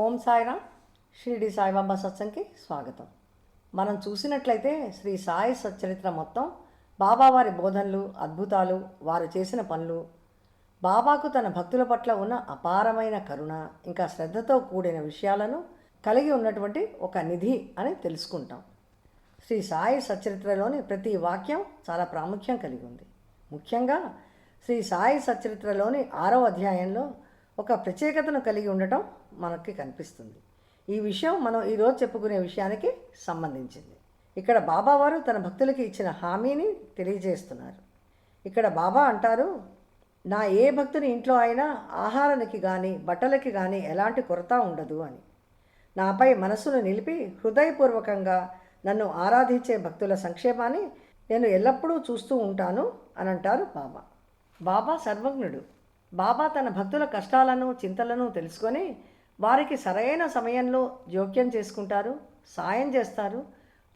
ఓం సాయిరామ్ షిరిడి సాయిబాబా సత్సంగ్కి స్వాగతం. మనం చూసినట్లయితే శ్రీ సాయి సచ్చరిత్ర మొత్తం బాబావారి బోధనలు అద్భుతాలు వారు చేసిన పనులు బాబాకు తన భక్తుల పట్ల ఉన్న అపారమైన కరుణ ఇంకా శ్రద్ధతో కూడిన విషయాలను కలిగి ఉన్నటువంటి ఒక నిధి అని తెలుసుకుంటాం. శ్రీ సాయి సచరిత్రలోని ప్రతి వాక్యం చాలా ప్రాముఖ్యం కలిగి ఉంది. ముఖ్యంగా శ్రీ సాయి సచరిత్రలోని ఆరవ అధ్యాయంలో ఒక ప్రత్యేకతను కలిగి ఉండటం మనకి కనిపిస్తుంది. ఈ విషయం మనం ఈరోజు చెప్పుకునే విషయానికి సంబంధించింది. ఇక్కడ బాబావారు తన భక్తులకి ఇచ్చిన హామీని తెలియజేస్తున్నారు. ఇక్కడ బాబా అంటారు నా ఏ భక్తుని ఇంట్లో అయినా ఆహారానికి కానీ బట్టలకి కానీ ఎలాంటి కొరత ఉండదు అని. నాపై మనసును నిలిపి హృదయపూర్వకంగా నన్ను ఆరాధించే భక్తుల సంక్షేమాన్ని నేను ఎల్లప్పుడూ చూస్తూ ఉంటాను అని అంటారు బాబా. బాబా సర్వజ్ఞుడు. బాబా తన భక్తుల కష్టాలను చింతలను తెలుసుకొని వారికి సరైన సమయంలో జోక్యం చేసుకుంటారు సాయం చేస్తారు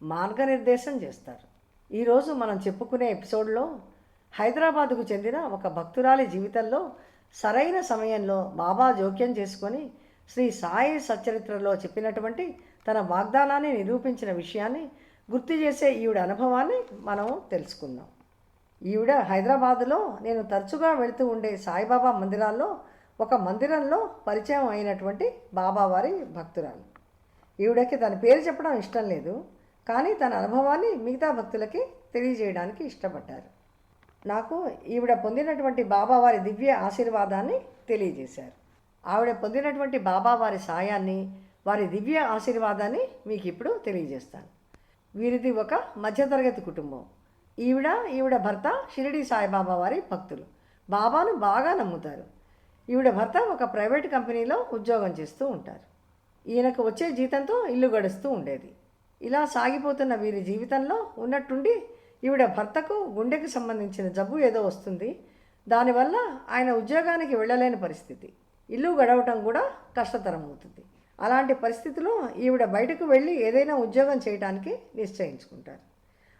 మార్గనిర్దేశం చేస్తారు. ఈరోజు మనం చెప్పుకునే ఎపిసోడ్లో హైదరాబాదుకు చెందిన ఒక భక్తురాలి జీవితంలో సరైన సమయంలో బాబా జోక్యం చేసుకొని శ్రీ సాయి సచ్చరిత్రలో చెప్పినటువంటి తన వాగ్దానాన్ని నిరూపించిన విషయాన్ని గుర్తు చేసే ఈవిడ అనుభవాన్ని మనం తెలుసుకుందాం. ఈవిడ హైదరాబాదులో నేను తరచుగా వెళుతూ ఉండే సాయిబాబా మందిరాల్లో ఒక మందిరంలో పరిచయం అయినటువంటి బాబావారి భక్తురాలు. ఈవిడకి తన పేరు చెప్పడం ఇష్టం లేదు కానీ తన అనుభవాన్ని మిగతా భక్తులకి తెలియజేయడానికి ఇష్టపడ్డారు. నాకు ఈవిడ పొందినటువంటి బాబావారి దివ్య ఆశీర్వాదాన్ని తెలియజేశారు. ఆవిడ పొందినటువంటి బాబావారి సాయాన్ని వారి దివ్య ఆశీర్వాదాన్ని మీకు ఇప్పుడు తెలియజేస్తాను. వీరిది ఒక మధ్యతరగతి కుటుంబం. ఈవిడ ఈవిడ భర్త షిరిడి సాయిబాబా వారి భక్తులు. బాబాను బాగా నమ్ముతారు. ఈవిడ భర్త ఒక ప్రైవేట్ కంపెనీలో ఉద్యోగం చేస్తూ ఉంటారు. ఈయనకు వచ్చే జీతంతో ఇల్లు గడుస్తూ ఉండేది. ఇలా సాగిపోతున్న వీరి జీవితంలో ఉన్నట్టుండి ఈవిడ భర్తకు గుండెకు సంబంధించిన జబ్బు ఏదో వస్తుంది. దానివల్ల ఆయన ఉద్యోగానికి వెళ్ళలేని పరిస్థితి. ఇల్లు గడవటం కూడా కష్టతరం అవుతుంది. అలాంటి పరిస్థితిలో ఈవిడ బయటకు వెళ్ళి ఏదైనా ఉద్యోగం చేయడానికి నిశ్చయించుకుంటారు.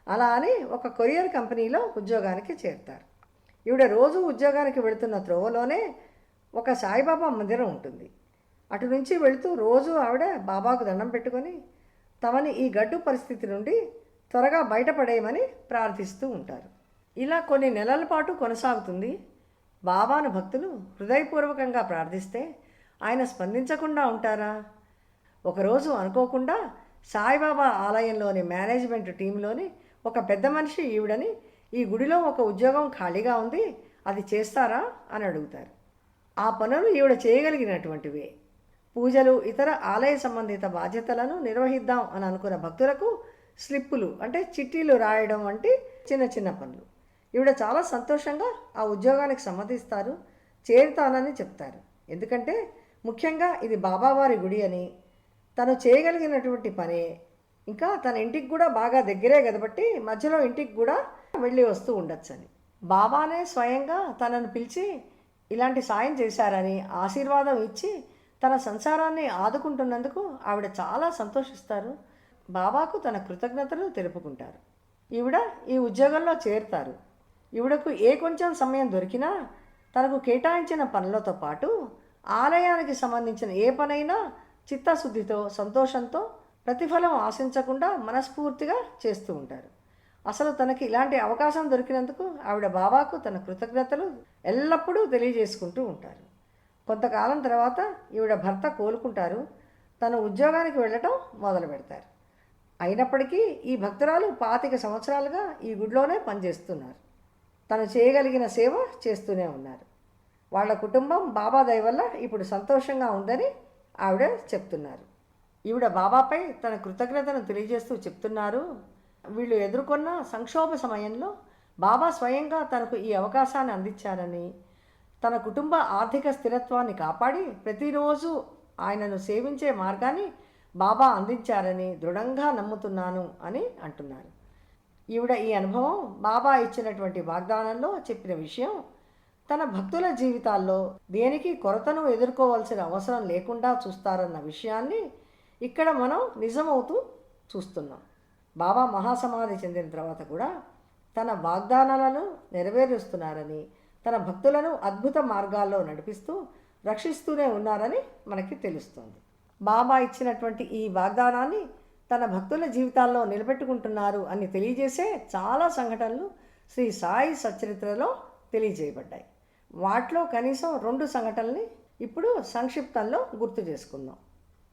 అలా అని ఒక కొరియర్ కంపెనీలో ఉద్యోగానికి చేరుతారు. ఈవిడ రోజు ఉద్యోగానికి వెళుతున్న త్రోవలోనే ఒక సాయిబాబా మందిరం ఉంటుంది. అటు నుంచి వెళుతూ రోజు ఆవిడ బాబాకు దండం పెట్టుకొని తమని ఈ గడ్డు పరిస్థితి నుండి త్వరగా బయటపడేయమని ప్రార్థిస్తూ ఉంటారు. ఇలా కొన్ని నెలల పాటు కొనసాగుతుంది. బాబాను భక్తులు హృదయపూర్వకంగా ప్రార్థిస్తే ఆయన స్పందించకుండా ఉంటారా? ఒకరోజు అనుకోకుండా సాయిబాబా ఆలయంలోని మేనేజ్మెంట్ టీంలోని ఒక పెద్ద మనిషి ఈవిడని ఈ గుడిలో ఒక ఉద్యోగం ఖాళీగా ఉంది అది చేస్తారా? అని అడుగుతారు. ఆ పనులు ఈవిడ చేయగలిగినటువంటివే. పూజలు ఇతర ఆలయ సంబంధిత బాధ్యతలను నిర్వహిద్దాం అని అనుకున్న భక్తులకు స్లిప్పులు అంటే చిట్టీలు రాయడం వంటి చిన్న చిన్న పనులు. ఈవిడ చాలా సంతోషంగా ఆ ఉద్యోగానికి సమ్మతిస్తారు చేరుతానని చెప్తారు. ఎందుకంటే ముఖ్యంగా ఇది బాబావారి గుడి అని తను చేయగలిగినటువంటి పనే ఇంకా తన ఇంటికి కూడా బాగా దగ్గరే కదబట్టి మధ్యలో ఇంటికి కూడా వెళ్ళి వస్తూ ఉండొచ్చని. బాబానే స్వయంగా తనను పిలిచి ఇలాంటి సాయం చేశారని ఆశీర్వాదం ఇచ్చి తన సంసారాన్ని ఆదుకుంటున్నందుకు ఆవిడ చాలా సంతోషిస్తారు. బాబాకు తన కృతజ్ఞతలు తెలుపుకుంటారు. ఈవిడ ఈ ఉద్యోగంలో చేరుతారు. ఈవిడకు ఏ కొంచెం సమయం దొరికినా తనకు కేటాయించిన పనులతో పాటు ఆలయానికి సంబంధించిన ఏ పనైనా చిత్తశుద్ధితో సంతోషంతో ప్రతిఫలం ఆశించకుండా మనస్ఫూర్తిగా చేస్తూ ఉంటారు. అసలు తనకి ఇలాంటి అవకాశం దొరికినందుకు ఆవిడ బాబాకు తన కృతజ్ఞతలు ఎల్లప్పుడూ తెలియజేసుకుంటూ ఉంటారు. కొంతకాలం తర్వాత ఈవిడ భర్త కోలుకుంటారు. తన ఉద్యోగానికి వెళ్ళటం మొదలు పెడతారు. అయినప్పటికీ ఈ భక్తురాలు పాతిక సంవత్సరాలుగా ఈ గుడిలోనే పనిచేస్తున్నారు. తను చేయగలిగిన సేవ చేస్తూనే ఉన్నారు. వాళ్ళ కుటుంబం బాబా దయ వల్ల ఇప్పుడు సంతోషంగా ఉందని ఆవిడ చెప్తున్నారు. ఈవిడ బాబాపై తన కృతజ్ఞతను తెలియజేస్తూ చెప్తున్నారు. వీళ్ళు ఎదుర్కొన్న సంక్షోభ సమయంలో బాబా స్వయంగా తనకు ఈ అవకాశాన్ని అందించారని తన కుటుంబ ఆర్థిక స్థిరత్వాన్ని కాపాడి ప్రతిరోజు ఆయనను సేవించే మార్గాన్ని బాబా అందించారని దృఢంగా నమ్ముతున్నాను అని అంటున్నారు. ఈవిడ ఈ అనుభవం బాబా ఇచ్చినటువంటి వాగ్దానంలో చెప్పిన విషయం తన భక్తుల జీవితాల్లో దేనికి కొరతను ఎదుర్కోవాల్సిన అవసరం లేకుండా చూస్తారన్న విషయాన్ని ఇక్కడ మనం నిజమవుతూ చూస్తున్నాం. బాబా మహాసమాధి చెందిన తర్వాత కూడా తన వాగ్దానాలను నెరవేరుస్తున్నారని తన భక్తులను అద్భుత మార్గాల్లో నడిపిస్తూ రక్షిస్తూనే ఉన్నారని మనకి తెలుస్తుంది. బాబా ఇచ్చినటువంటి ఈ వాగ్దానాన్ని తన భక్తుల జీవితాల్లో నిలబెట్టుకుంటున్నారు అని తెలియజేసే చాలా సంఘటనలు శ్రీ సాయి సచరిత్రలో తెలియజేయబడ్డాయి. వాటిలో కనీసం రెండు సంఘటనల్ని ఇప్పుడు సంక్షిప్తంలో గుర్తు చేసుకుందాం.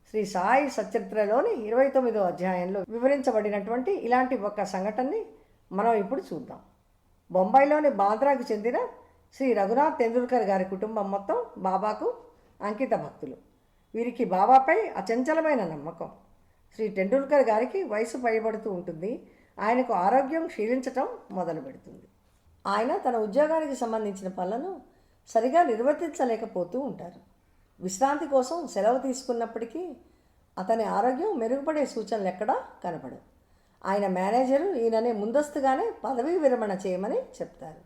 శ్రీ సాయి సచరిత్రలోని ఇరవై తొమ్మిదో అధ్యాయంలో వివరించబడినటువంటి ఇలాంటి ఒక సంఘటనని మనం ఇప్పుడు చూద్దాం. బొంబాయిలోని బాంద్రాకు చెందిన శ్రీ రఘునాథ్ తెండూల్కర్ గారి కుటుంబం మొత్తం బాబాకు అంకిత భక్తులు. వీరికి బాబాపై అచంచలమైన నమ్మకం. శ్రీ టెండూల్కర్ గారికి వయసు పైబడుతూ ఉంటుంది. ఆయనకు ఆరోగ్యం క్షీణించటం మొదలు పెడుతుంది. ఆయన తన ఉద్యోగానికి సంబంధించిన పనులను సరిగా నిర్వర్తించలేకపోతూ ఉంటారు. విశ్రాంతి కోసం సెలవు తీసుకున్నప్పటికీ అతని ఆరోగ్యం మెరుగుపడే సూచనలు ఎక్కడా కనపడవు. ఆయన మేనేజరు ఈయననే ముందస్తుగానే పదవీ విరమణ చేయమని చెప్తారు.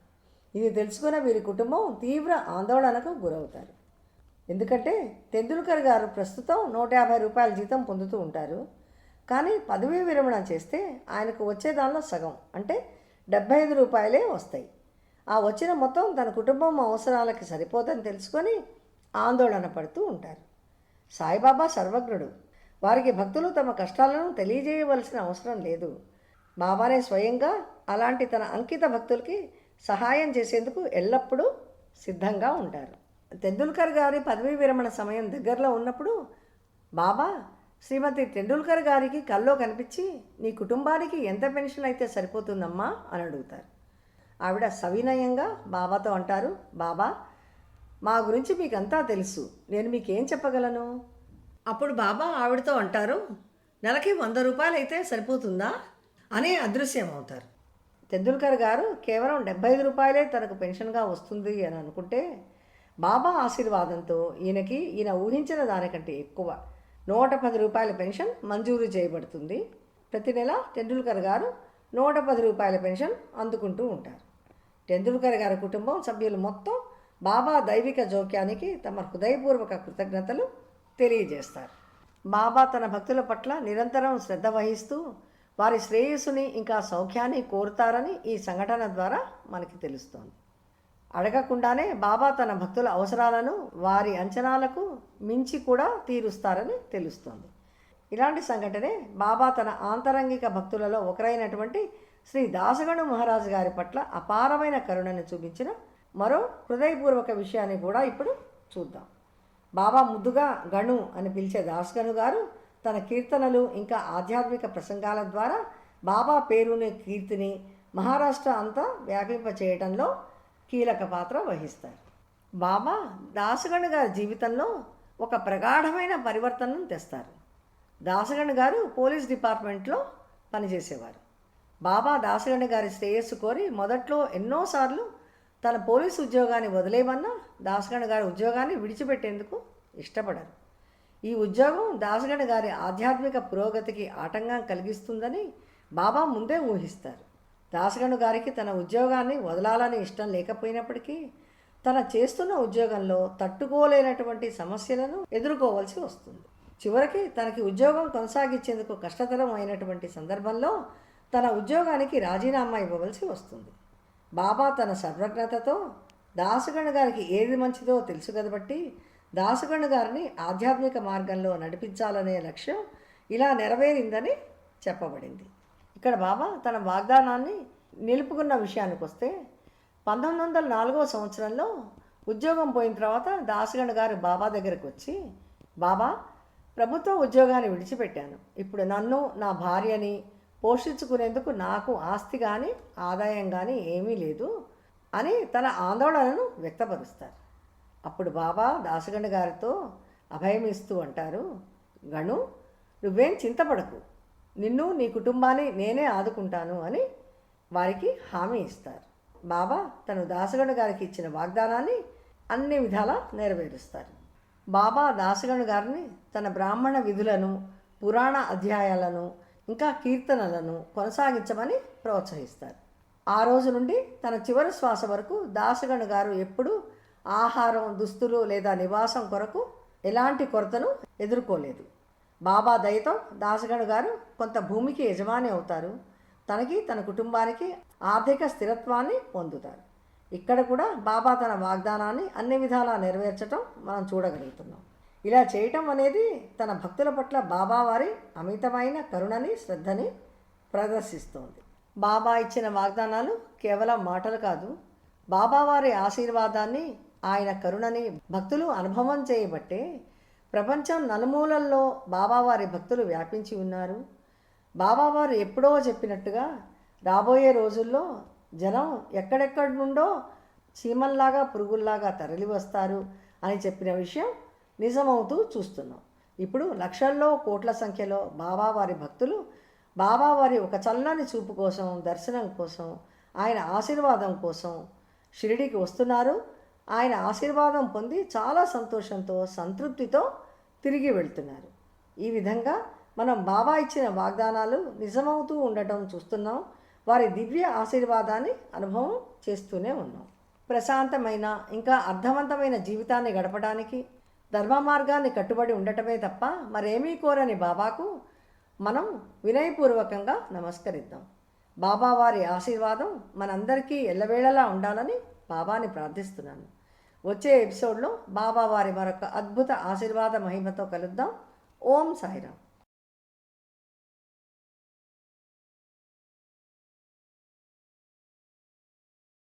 ఇది తెలుసుకున్న వీరి కుటుంబం తీవ్ర ఆందోళనకు గురవుతారు. ఎందుకంటే తెందుల్కర్ గారు ప్రస్తుతం నూట యాభై రూపాయల జీతం పొందుతూ ఉంటారు. కానీ పదవీ విరమణ చేస్తే ఆయనకు వచ్చే దానిలో సగం అంటే డెబ్బై ఐదు రూపాయలే వస్తాయి. ఆ వచ్చిన మొత్తం తన కుటుంబం అవసరాలకి సరిపోదని తెలుసుకొని ఆందోళన పడుతూ ఉంటారు. సాయిబాబా సర్వజ్ఞుడు. వారికి భక్తులు తమ కష్టాలను తెలియజేయవలసిన అవసరం లేదు. బాబానే స్వయంగా అలాంటి తన అంకిత భక్తులకి సహాయం చేసేందుకు ఎల్లప్పుడూ సిద్ధంగా ఉంటారు. తెందుల్కర్ గారి పదవీ విరమణ సమయం దగ్గరలో ఉన్నప్పుడు బాబా శ్రీమతి టెండూల్కర్ గారికి కల్లో కనిపించి నీ కుటుంబానికి ఎంత పెన్షన్ అయితే సరిపోతుందమ్మా అని అడుగుతారు. ఆవిడ సవినయంగా బాబాతో అంటారు బాబా మా గురించి మీకంతా తెలుసు. నేను మీకేం చెప్పగలను? అప్పుడు బాబా ఆవిడతో అంటారు నెలకి వంద రూపాయలు అయితే సరిపోతుందా? అని అదృశ్యం అవుతారు. తెందుల్కర్ గారు కేవలం డెబ్బై ఐదు రూపాయలే తనకు పెన్షన్గా వస్తుంది అని అనుకుంటే బాబా ఆశీర్వాదంతో ఈయనకి ఈయన ఊహించిన దానికంటే ఎక్కువ నూట పది రూపాయల పెన్షన్ మంజూరు చేయబడుతుంది. ప్రతి నెల టెండూల్కర్ గారు నూట పది రూపాయల పెన్షన్ అందుకుంటూ ఉంటారు. టెండూల్కర్ గారి కుటుంబం సభ్యులు మొత్తం బాబా దైవిక జోక్యానికి తమ హృదయపూర్వక కృతజ్ఞతలు తెలియజేస్తారు. బాబా తన భక్తుల పట్ల నిరంతరం శ్రద్ధ వహిస్తూ వారి శ్రేయస్సుని ఇంకా సౌఖ్యాన్ని కోరుతారని ఈ సంఘటన ద్వారా మనకి తెలుస్తోంది. అడగకుండానే బాబా తన భక్తుల అవసరాలను వారి అంచనాలకు మించి కూడా తీరుస్తారని తెలుస్తోంది. ఇలాంటి సంఘటనే బాబా తన ఆంతరంగిక భక్తులలో ఒకరైనటువంటి శ్రీ దాసగణు మహారాజు గారి పట్ల అపారమైన కరుణను చూపించిన మరో హృదయపూర్వక విషయాన్ని కూడా ఇప్పుడు చూద్దాం. బాబా ముద్దుగా గణు అని పిలిచే దాస్గను గారు తన కీర్తనలు ఇంకా ఆధ్యాత్మిక ప్రసంగాల ద్వారా బాబా పేరుని కీర్తిని మహారాష్ట్ర అంతా వ్యాపింపచేయడంలో కీలక పాత్ర వహిస్తారు. బాబా దాసగణు గారి జీవితంలో ఒక ప్రగాఢమైన పరివర్తనను తెస్తారు. దాసగణు గారు పోలీస్ డిపార్ట్మెంట్లో పనిచేసేవారు. బాబా దాసగణి గారి శ్రేయస్సు కోరి మొదట్లో ఎన్నోసార్లు తన పోలీసు ఉద్యోగాన్ని వదిలేయమన్నా దాసగణ గారి ఉద్యోగాన్ని విడిచిపెట్టేందుకు ఇష్టపడరు. ఈ ఉద్యోగం దాసగణ గారి ఆధ్యాత్మిక పురోగతికి ఆటంకం కలిగిస్తుందని బాబా ముందే ఊహిస్తారు. దాసగణు గారికి తన ఉద్యోగాన్ని వదలాలని ఇష్టం లేకపోయినప్పటికీ తన చేస్తున్న ఉద్యోగంలో తట్టుకోలేనటువంటి సమస్యలను ఎదుర్కోవాల్సి వస్తుంది. చివరికి తనకి ఉద్యోగం కొనసాగించేందుకు కష్టతరం అయినటువంటి సందర్భంలో తన ఉద్యోగానికి రాజీనామా ఇవ్వవలసి వస్తుంది. బాబా తన సర్వజ్ఞతతో దాసుగణ గారికి ఏది మంచిదో తెలుసు కదబట్టి దాసుగణ గారిని ఆధ్యాత్మిక మార్గంలో నడిపించాలనే లక్ష్యం ఇలా నెరవేరిందని చెప్పబడింది. ఇక్కడ బాబా తన వాగ్దానాన్ని నిలుపుకున్న విషయానికి వస్తే పంతొమ్మిది వందల నాలుగో సంవత్సరంలో ఉద్యోగం పోయిన తర్వాత దాసగణ గారు బాబా దగ్గరకు వచ్చి బాబా ప్రభుత్వ ఉద్యోగాన్ని విడిచిపెట్టాను. ఇప్పుడు నన్ను నా భార్యని పోషించుకునేందుకు నాకు ఆస్తి కానీ ఆదాయం కానీ ఏమీ లేదు అని తన ఆందోళనను వ్యక్తపరుస్తారు. అప్పుడు బాబా దాసగండ గారితో అభయం ఇస్తూ అంటారు గణు నువ్వేం చింతపడకు. నిన్ను నీ కుటుంబాన్ని నేనే ఆదుకుంటాను అని వారికి హామీ ఇస్తారు. బాబా తను దాసగండ గారికి ఇచ్చిన వాగ్దానాన్ని అన్ని విధాలా నెరవేరుస్తారు. బాబా దాసగండ గారిని తన బ్రాహ్మణ విధులను పురాణ అధ్యాయాలను ఇంకా కీర్తనలను కొనసాగించమని ప్రోత్సహిస్తారు. ఆ రోజు నుండి తన చివరి శ్వాస వరకు దాసగణ గారు ఎప్పుడూ ఆహారం దుస్తులు లేదా నివాసం కొరకు ఎలాంటి కొరతను ఎదుర్కోలేదు. బాబా దయతో దాసగణ గారు కొంత భూమికి యజమాని అవుతారు. తనకి తన కుటుంబానికి ఆర్థిక స్థిరత్వాన్ని పొందుతారు. ఇక్కడ కూడా బాబా తన వాగ్దానాన్ని అన్ని విధాలా నెరవేర్చడం మనం చూడగలుగుతున్నాం. ఇలా చేయటం అనేది తన భక్తుల పట్ల బాబావారి అమితమైన కరుణని శ్రద్ధని ప్రదర్శిస్తోంది. బాబా ఇచ్చిన వాగ్దానాలు కేవలం మాటలు కాదు బాబావారి ఆశీర్వాదాన్ని ఆయన కరుణని భక్తులు అనుభవం చేయబట్టే ప్రపంచం నలుమూలల్లో బాబావారి భక్తులు వ్యాపించి ఉన్నారు. బాబావారు ఎప్పుడో చెప్పినట్టుగా రాబోయే రోజుల్లో జనం ఎక్కడెక్కడి నుండో చీమల్లాగా పురుగుల్లాగా తరలి వస్తారు అని చెప్పిన విషయం నిజమవుతూ చూస్తున్నాం. ఇప్పుడు లక్షల్లో కోట్ల సంఖ్యలో బాబావారి భక్తులు బాబావారి ఒక చల్లని చూపు కోసం దర్శనం కోసం ఆయన ఆశీర్వాదం కోసం షిరిడికి వస్తున్నారు. ఆయన ఆశీర్వాదం పొంది చాలా సంతోషంతో సంతృప్తితో తిరిగి వెళ్తున్నారు. ఈ విధంగా మనం బాబా ఇచ్చిన వాగ్దానాలు నిజమవుతూ ఉండటం చూస్తున్నాం. వారి దివ్య ఆశీర్వాదాన్ని అనుభవం చేస్తూనే ఉన్నాం. ప్రశాంతమైన ఇంకా అర్థవంతమైన జీవితాన్ని గడపడానికి ధర్మ మార్గాన్ని కట్టుబడి ఉండటమే తప్ప మరేమీ కోరని బాబాకు మనం వినయపూర్వకంగా నమస్కరిద్దాం. బాబా వారి ఆశీర్వాదం మనందరికీ ఎల్లవేళలా ఉండాలని బాబాని ప్రార్థిస్తున్నాను. వచ్చే ఎపిసోడ్లో బాబా వారి మరొక అద్భుత ఆశీర్వాద మహిమతో కలుద్దాం. ఓం సాయిరామ్.